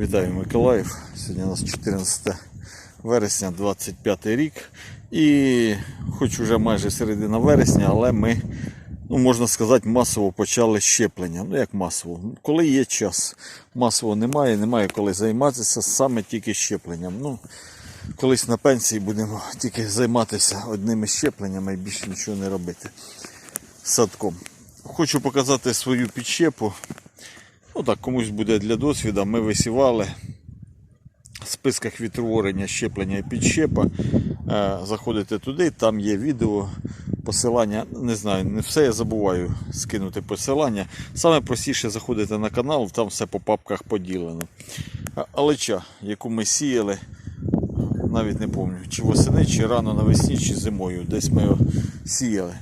Вітаю Миколаїв. Сьогодні у нас 14 вересня, 25 рік. І хоч уже майже середина вересня, але ми, ну можна сказати, масово почали щеплення. Ну як масово? Коли є час. Масово немає, немає коли займатися, саме тільки щепленням. Ну, колись на пенсії будемо тільки займатися одними щепленнями і більше нічого не робити. Садком. Хочу показати свою підщепу. Ну так, комусь буде для досвіду. Ми висівали в списках відтворення щеплення і підщепа. Е, Заходите туди, там є відео, посилання. Не знаю, не все я забуваю скинути посилання. Саме простіше заходите на канал, там все по папках поділено. А- Алеча, яку ми сіяли, навіть не пам'ятаю, чи восени, чи рано навесні, чи зимою. Десь ми сіяли.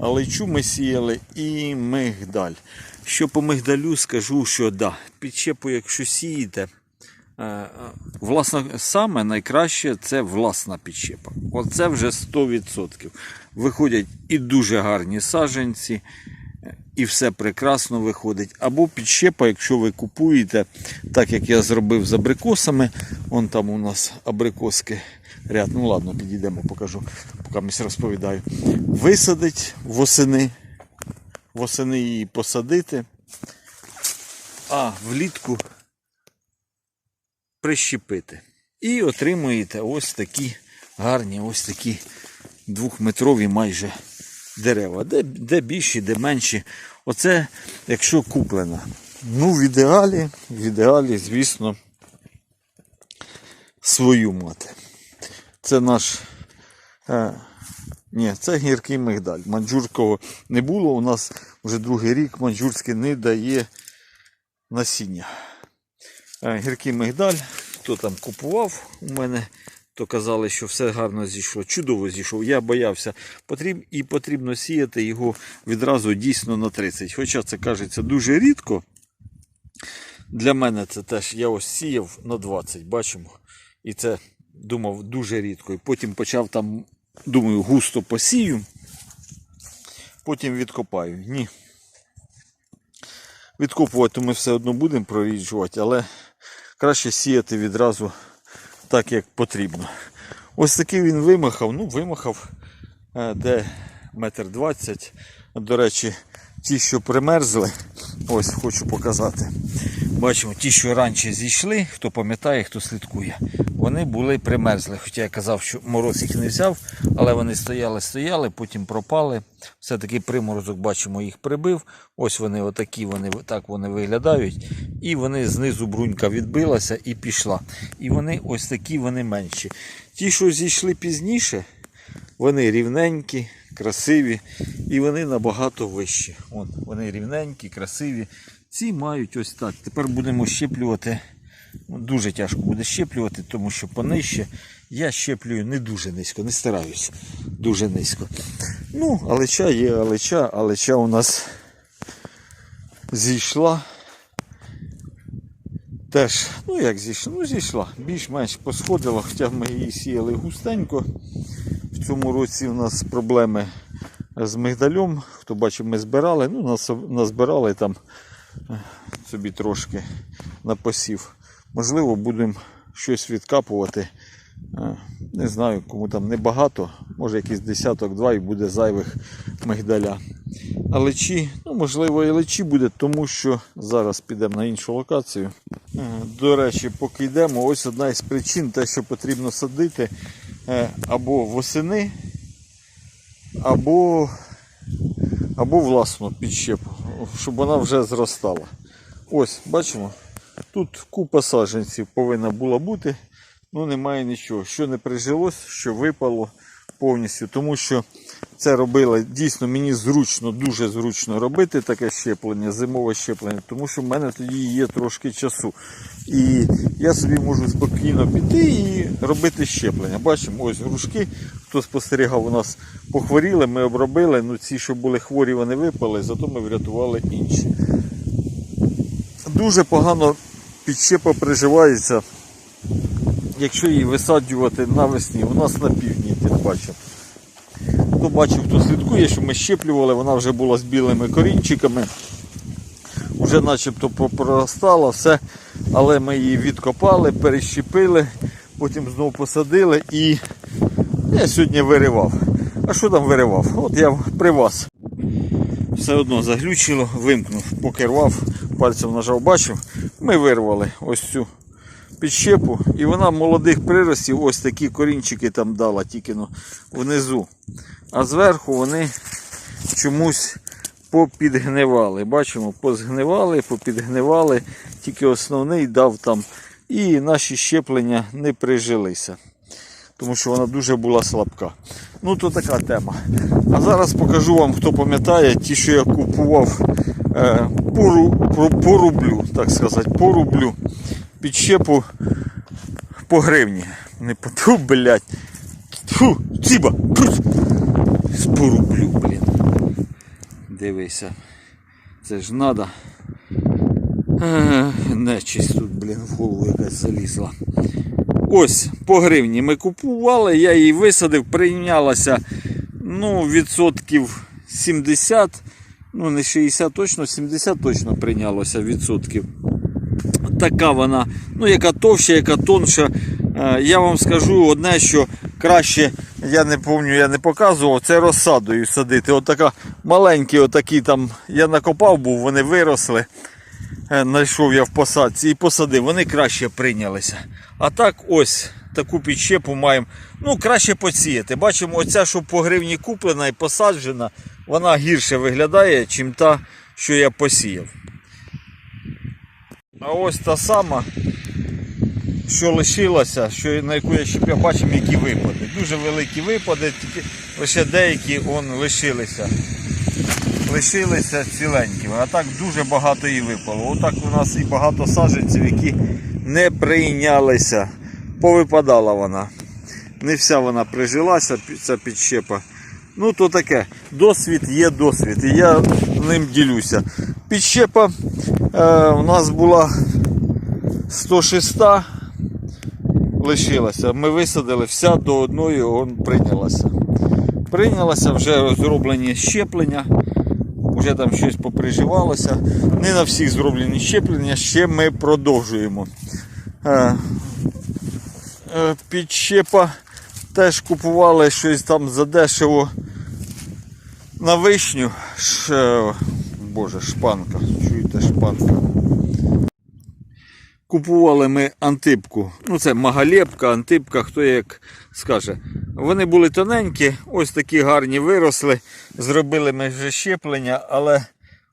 Алечу ми сіяли і мигдаль. Що по мигдалю скажу, що да, підщепу, якщо сієте, е, е, власне, саме найкраще це власна підщепа. Оце вже 100%. Виходять і дуже гарні саджанці, е, і все прекрасно виходить. Або підщепа, якщо ви купуєте, так як я зробив з абрикосами, вон там у нас абрикоски ряд. Ну ладно, підійдемо, покажу, поки місць розповідаю. Висадить восени, восени її посадити, а влітку прищепити. І отримуєте ось такі гарні, ось такі двохметрові майже дерева. Де, де більші, де менші. Оце якщо куплено. Ну, в ідеалі, в ідеалі, звісно, свою мати. Це наш. Е, ні, це гіркий мигдаль. Манджурського не було. У нас вже другий рік манджурський не дає насіння. Е, Гіркий мигдаль. Хто там купував у мене, то казали, що все гарно зійшло. Чудово зійшов. Я боявся. Потріб... І потрібно сіяти його відразу дійсно на 30. Хоча це кажеться дуже рідко. Для мене це теж я ось сіяв на 20, бачимо. І це думав дуже рідко. І потім почав там, думаю, густо посію. Потім відкопаю. Ні. Відкопувати ми все одно будемо проріджувати, але краще сіяти відразу так, як потрібно. Ось такий він вимахав. Ну, вимахав е, де метр двадцять. До речі, ті, що примерзли, ось хочу показати. Бачимо, ті, що раніше зійшли, хто пам'ятає, хто слідкує, вони були примерзли. Хоча я казав, що мороз їх не взяв, але вони стояли, стояли, потім пропали. Все-таки приморозок, бачимо, їх прибив. Ось вони отакі, вони так вони виглядають. І вони знизу брунька відбилася і пішла. І вони ось такі, вони менші. Ті, що зійшли пізніше, вони рівненькі, красиві і вони набагато вищі. Вон, вони рівненькі, красиві. Ці мають ось так. Тепер будемо щеплювати. Ну, Дуже тяжко буде щеплювати, тому що понижче я щеплюю не дуже низько, не стараюся дуже низько. Ну, алеча є алеча, алеча у нас зійшла. Теж, ну як зійшла? Ну зійшла. Більш-менш посходила, хоча ми її сіяли густенько. Цьому році у нас проблеми з мигдалем. Хто бачив, ми збирали. Ну, назбирали там е, собі трошки на посів. Можливо, будемо щось відкапувати. Е, Не знаю, кому там небагато, може якийсь десяток-два і буде зайвих мигдаля. А лечі, ну можливо, і лечі буде, тому що зараз підемо на іншу локацію. Е, До речі, поки йдемо, ось одна із причин, те, що потрібно садити або восени, або, або власну підщепу, щоб вона вже зростала. Ось, бачимо, тут купа саджанців повинна була бути, ну немає нічого. Що не прижилось, що випало повністю, тому що це робило дійсно мені зручно, дуже зручно робити таке щеплення, зимове щеплення, тому що в мене тоді є трошки часу. І я собі можу спокійно піти і робити щеплення. Бачимо, ось грушки, хто спостерігав, у нас похворіли, ми обробили. Ну ці, що були хворі, вони випали, зато ми врятували інші. Дуже погано підщепа приживається, якщо її висаджувати навесні, у нас на півдні, тим паче. Хто бачив, хто слідкує, що ми щеплювали, вона вже була з білими корінчиками. вже начебто попроростало все, але ми її відкопали, перещепили, потім знову посадили і я сьогодні виривав. А що там виривав? От я при вас. Все одно заглючило, вимкнув, поки рвав, пальцем нажав, бачив. Ми вирвали ось цю підщепу, і вона молодих приростів, ось такі корінчики там дала, тільки ну, внизу. А зверху вони чомусь попідгнивали. Бачимо, позгнивали, попідгнивали, тільки основний дав там. І наші щеплення не прижилися. Тому що вона дуже була слабка. Ну, то така тема. А зараз покажу вам, хто пам'ятає, ті, що я купував е, по, по, по так сказати, по. Підщепу по гривні. Не по ту, блядь. Фу, ціба. Пруть. Блін. Дивися. Це ж надо. Нечисть тут, блін, в голову якась залізла. Ось, по гривні ми купували, я її висадив, прийнялася ну, відсотків 70, ну не 60 точно, 70 точно прийнялося відсотків. Така вона, ну яка товща, яка тонша. Е, Я вам скажу одне, що краще, я не пам'ятаю, я не показував, це розсадою садити. Отака маленькі, отакі там, я накопав був, вони виросли. Е, Знайшов я в посадці і посадив, вони краще прийнялися. А так ось таку підщепу маємо. Ну, краще посіяти. Бачимо, оця, що по гривні куплена і посаджена, вона гірше виглядає, чим та, що я посіяв. А ось та сама, що лишилася, що, на яку я щепив, бачимо, які випади. Дуже великі випади, тільки лише деякі он, лишилися лишилися ціленькими. А так дуже багато її випало. Отак у нас і багато саджанців, які не прийнялися. Повипадала вона. Не вся вона прижилася, ця підщепа. Ну, то таке. Досвід є досвід. І я ним ділюся. Підщепа у нас була 106 лишилася. Ми висадили, вся до одної он прийнялася. Прийнялася вже зроблені щеплення вже там щось поприживалося. Не на всіх зроблені щеплення, ще ми продовжуємо. Е, е, Підщепа теж купували щось там задешево на вишню. Боже, шпанка. Чуєте, шпанка. Купували ми антипку. Ну, це магалепка, антипка, хто як скаже. Вони були тоненькі, ось такі гарні виросли. Зробили ми вже щеплення, але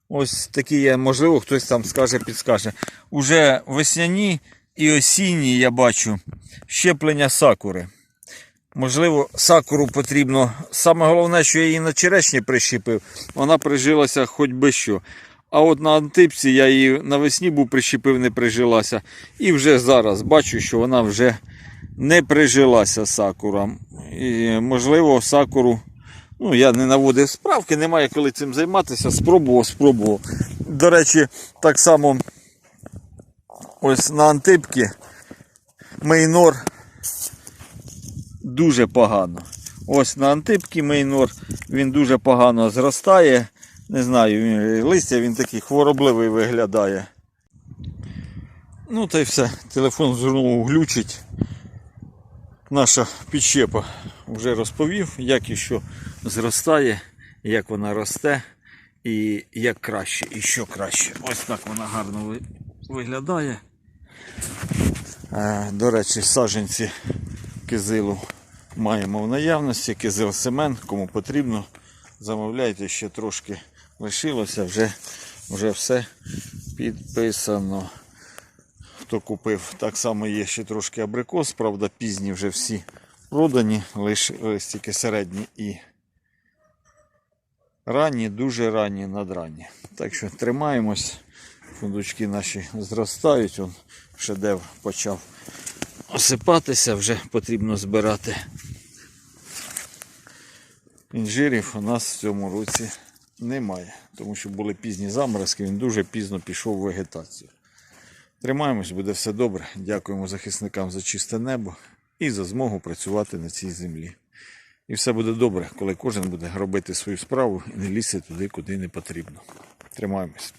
ось такі є, можливо, хтось там скаже, підскаже. Уже весняні і осінні я бачу щеплення сакури. Можливо, сакуру потрібно. Саме головне, що я її на черешні прищепив, вона прижилася хоч би що. А от на антипці я її навесні був прищепив, не прижилася. І вже зараз бачу, що вона вже не прижилася сакура. І, можливо, сакуру. Ну, я не наводив справки, немає коли цим займатися. Спробував, спробував. До речі, так само ось на антипці мейнор дуже погано. Ось на антипці мейнор він дуже погано зростає. Не знаю, він- листя він такий хворобливий виглядає. Ну та й все. Телефон знову глючить. Наша підщепа вже розповів, як і що зростає, як вона росте і як краще, і що краще. Ось так вона гарно виглядає. Е, До речі, саджанці кизилу маємо в наявності. Кизил семен, кому потрібно, замовляйте ще трошки лишилося, вже, вже все підписано. Хто купив, так само є ще трошки абрикос, правда, пізні вже всі продані, лишились тільки середні і ранні, дуже ранні, надранні. Так що тримаємось, фундучки наші зростають, он шедевр почав осипатися, вже потрібно збирати. Інжирів у нас в цьому році немає, тому що були пізні заморозки, він дуже пізно пішов в вегетацію. Тримаємось, буде все добре. Дякуємо захисникам за чисте небо і за змогу працювати на цій землі. І все буде добре, коли кожен буде робити свою справу і не лізти туди, куди не потрібно. Тримаємось.